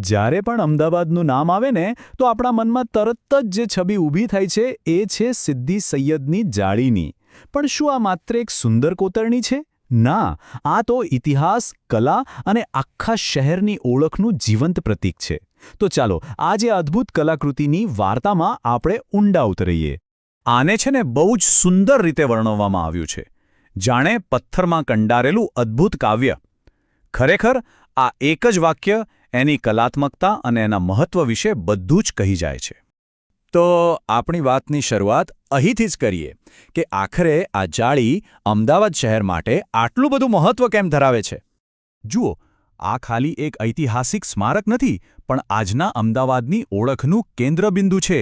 જ્યારે પણ અમદાવાદનું નામ આવે ને, તો આપણા મનમાં તરત જ જે છબી ઊભી થાય છે, એ છે સિદ્ધિ સૈયદની જાળીની. પણ શું આ માત્ર એક સુંદર કોતરણી છે? ના, આ તો ઇતિહાસ, કલા અને આખા શહેરની ઓળખનું જીવંત પ્રતીક છે. તો ચાલો, આજે અદ્ભુત કલાકૃતિની વાર્તામાં આપણે ઊંડા ઉતરીએ. આને છે ને બહુ જ સુંદર રીતે વર્ણવવામાં આવ્યું છે. જાણે પથ્થરમાં કંડારેલું અદ્ભુત કાવ્ય. ખરેખર, આ એક જ વાક્ય એની કલાત્મકતા અને એના મહત્વ વિશે બધું જ કહી જાય છે. તો આપણી વાતની શરૂઆત અહીંથી જ કરીએ કે આખરે આ જાળી અમદાવાદ શહેર માટે આટલું બધું મહત્વ કેમ ધરાવે છે? જુઓ, આ ખાલી એક ઐતિહાસિક સ્મારક નથી, પણ આજના અમદાવાદની ઓળખનું કેન્દ્રબિંદુ છે.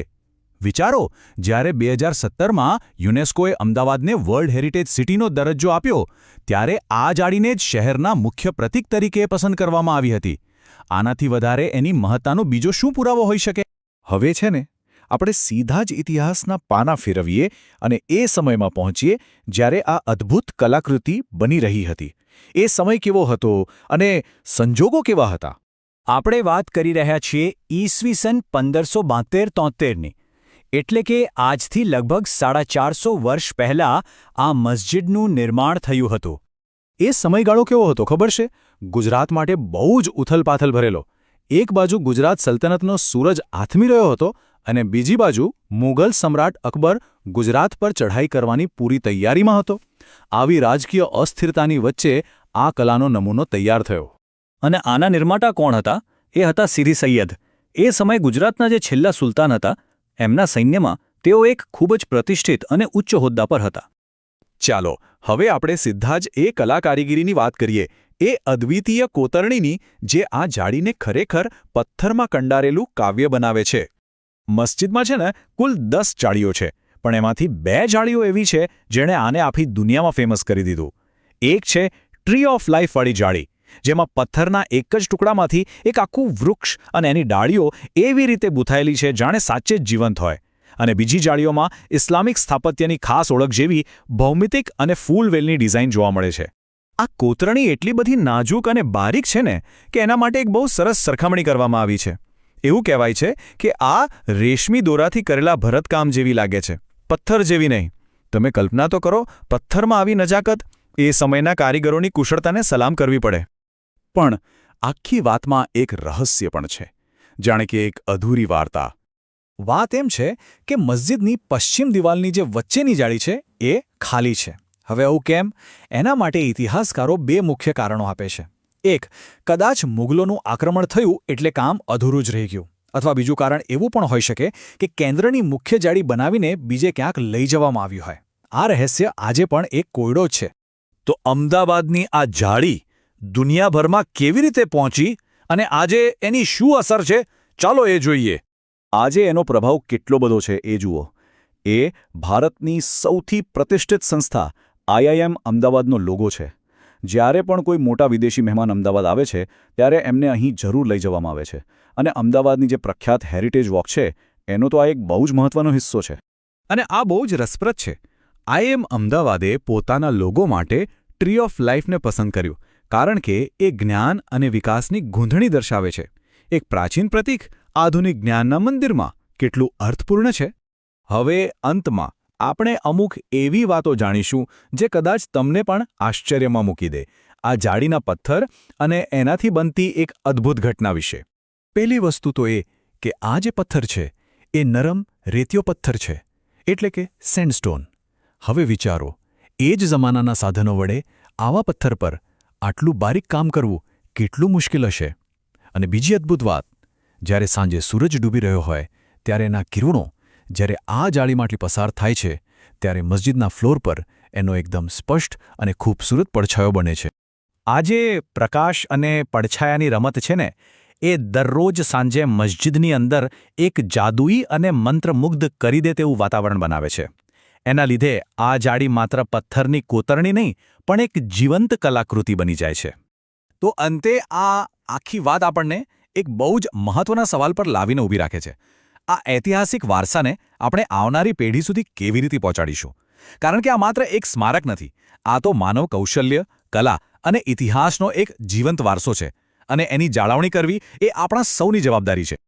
વિચારો, જ્યારે બે હજાર સત્તરમાં યુનેસ્કોએ અમદાવાદને વર્લ્ડ હેરિટેજ સિટીનો દરજ્જો આપ્યો, ત્યારે આ જાળીને જ શહેરના મુખ્ય પ્રતીક તરીકે પસંદ કરવામાં આવી હતી. આનાથી વધારે એની મહત્તાનો બીજો શું પુરાવો હોઈ શકે? હવે છે ને આપણે સીધા જ ઇતિહાસના પાના ફેરવીએ અને એ સમયમાં પહોંચીએ જ્યારે આ અદ્ભુત કલાકૃતિ બની રહી હતી. એ સમય કેવો હતો અને સંજોગો કેવા હતા? આપણે વાત કરી રહ્યા છીએ ઈસવીસન પંદરસો બાંતેર તોતેરની એટલે કે આજથી લગભગ સાડા ચારસો વર્ષ પહેલાં આ મસ્જિદનું નિર્માણ થયું હતું. એ સમયગાળો કેવો હતો, ખબર છે? ગુજરાત માટે બહુ જ ઉથલપાથલ ભરેલો. એક બાજુ ગુજરાત સલ્તનતનો સૂરજ આથમી રહ્યો હતો અને બીજી બાજુ મુઘલ સમ્રાટ અકબર ગુજરાત પર ચઢાઈ કરવાની પૂરી તૈયારીમાં હતો. આવી રાજકીય અસ્થિરતાની વચ્ચે આ કલાનો નમૂનો તૈયાર થયો. અને આના નિર્માતા કોણ હતા? એ હતા સિરી સૈયદ. એ સમયે ગુજરાતના જે છેલ્લા સુલતાન હતા, એમના સૈન્યમાં તેઓ એક ખૂબ જ પ્રતિષ્ઠિત અને ઉચ્ચ હોદ્દા પર હતા. ચાલો, હવે આપણે સીધા જ એ કલા કારીગીરીની વાત કરીએ. એ અદ્વિતીય કોતરણીની જે આ જાળીને ખરેખર પથ્થરમાં કંડારેલું કાવ્ય બનાવે છે. મસ્જિદમાં છે ને કુલ દસ જાળીઓ છે, પણ એમાંથી બે જાળીઓ એવી છે જેણે આને આખી દુનિયામાં ફેમસ કરી દીધું. એક છે ટ્રી ઓફ લાઈફવાળી જાળી, જેમાં પથ્થરના એક જ ટુકડામાંથી એક આખું વૃક્ષ અને એની ડાળીઓ એવી રીતે બુથાયેલી છે જાણે સાચે જ જીવંત હોય. અને બીજી જાળીઓમાં ઇસ્લામિક સ્થાપત્યની ખાસ ઓળખ જેવી ભૌમિતિક અને ફૂલવેલની ડિઝાઇન જોવા મળે છે. આ કોતરણી એટલી બધી નાજુક અને બારીક છે ને કે એના માટે એક બહુ સરસ સરખામણી કરવામાં આવી છે. એવું કહેવાય છે કે આ રેશમી દોરાથી કરેલા ભરતકામ જેવી લાગે છે. પથ્થર જેવી નહીં. તમે કલ્પના તો કરો, પથ્થરમાં આવી નજાકત, એ સમયના કારીગરોની કુશળતાને સલામ કરવી પડે. પણ આખી વાતમાં એક રહસ્ય પણ છે. જાણે કે એક અધૂરી વાર્તા. વાત એમ છે કે મસ્જિદની પશ્ચિમ દિવાલની જે વચ્ચેની જાળી છે, એ ખાલી છે. હવે આવું કેમ? એના માટે ઇતિહાસકારો બે મુખ્ય કારણો આપે છે. એક, કદાચ મુગલોનું આક્રમણ થયું એટલે કામ અધૂરું જ રહી ગયું. અથવા બીજું કારણ એવું પણ હોઈ શકે કે કેન્દ્રની મુખ્ય જાળી બનાવીને બીજે ક્યાંક લઈ જવામાં આવ્યું હોય. આ રહસ્ય આજે પણ એક કોયડો છે. તો અમદાવાદની આ જાળી દુનિયાભરમાં કેવી રીતે પહોંચી અને આજે એની શું અસર છે? ચાલો એ જોઈએ. આજે એનો પ્રભાવ કેટલો બધો છે એ જુઓ. એ ભારતની સૌથી પ્રતિષ્ઠિત સંસ્થા આઈઆઈએમ અમદાવાદનો લોગો છે. જ્યારે પણ કોઈ મોટા વિદેશી મહેમાન અમદાવાદ આવે છે, ત્યારે એમને અહીં જરૂર લઈ જવામાં આવે છે. અને અમદાવાદની જે પ્રખ્યાત હેરિટેજ વોક છે, એનો તો આ એક બહુ જ મહત્વનો હિસ્સો છે. અને આ બહુ જ રસપ્રદ છે. આઈએમ અમદાવાદે પોતાના લોગો માટે ટ્રી ઓફ લાઈફને પસંદ કર્યું, કારણ કે એ જ્ઞાન અને વિકાસની ગૂંધણી દર્શાવે છે. એક પ્રાચીન પ્રતીક આધુનિક જ્ઞાનના મંદિરમાં કેટલું અર્થપૂર્ણ છે? હવે અંતમાં આપણે અમુક એવી વાતો જાણીશું જે કદાચ તમને પણ આશ્ચર્યમાં મૂકી દે. આ જાળીના પથ્થર અને એનાથી બનતી એક અદ્ભુત ઘટના વિશે. પહેલી વસ્તુ તો એ કે આ જે પથ્થર છે, એ નરમ રેતીયો પથ્થર છે, એટલે કે સેન્ડસ્ટોન. હવે વિચારો, એ જ જમાનાના સાધનો વડે આવા પથ્થર પર આટલું બારીક કામ કરવું કેટલું મુશ્કેલ હશે? અને બીજી અદ્ભુત વાત, જ્યારે સાંજે સૂરજ ડૂબી રહ્યો હોય, ત્યારે એના કિરણો જ્યારે આ જાળીમાંથી પસાર થાય છે, ત્યારે મસ્જિદના ફ્લોર પર એનો એકદમ સ્પષ્ટ અને ખૂબસૂરત પડછાયો બને છે. આજે પ્રકાશ અને પડછાયાની રમત છે ને, એ દરરોજ સાંજે મસ્જિદની અંદર એક જાદુઈ અને મંત્રમુગ્ધ કરી દે તેવું વાતાવરણ બનાવે છે. એના લીધે આ જાળી માત્ર પથ્થરની કોતરણી નહીં, પણ એક જીવંત કલાકૃતિ બની જાય છે. તો અંતે આ આખી વાત આપણને એક બહુ જ મહત્વના સવાલ પર લાવીને ઊભી રાખે છે. આ ઐતિહાસિક વારસાને આપણે આવનારી પેઢી સુધી કેવી રીતે પહોંચાડીશું? કારણ કે આ માત્ર એક સ્મારક નથી, આ તો માનવ કૌશલ્ય, કલા અને ઇતિહાસનો એક જીવંત વારસો છે અને એની જાળવણી કરવી એ આપણા સૌની જવાબદારી છે.